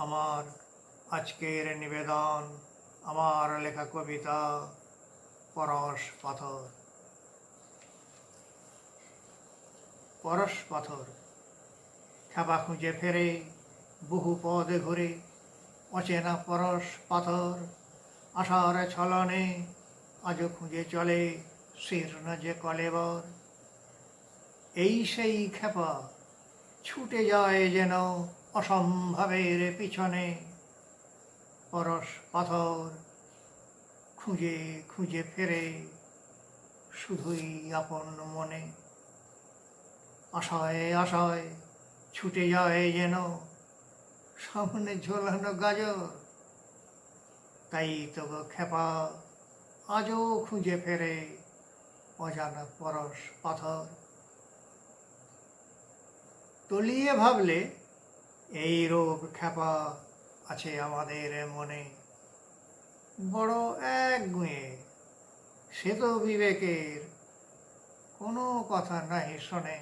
আমার আজকের নিবেদন, আমার লেখা কবিতা, পরশ পাথর। পরশ পাথর খেপা খুঁজে ফেরে, বহু পদে ঘুরে, অচেনা পরশ পাথর আশার ছলনে আজও খুঁজে চলে, শীর্ণ যে কলেবর। এই সেই খেপা ছুটে যায় যেন অসম্ভবের পিছনে। পরশ পাথর খুঁজে খুঁজে ফেরে শুধুই আপন মনে। আশায় আশায় ছুটে যায় যেন সামনে ঝোলানো গাজর। তাই তো খেপা আজও খুঁজে ফেরে অজানা পরশ পাথর। তলিয়ে ভাবলে, এই রোগ খেপা আছে আমাদের মনে। বড় এক গুঁয়ে, সে তো বিবেকের কোনো কথা নাই শোনে।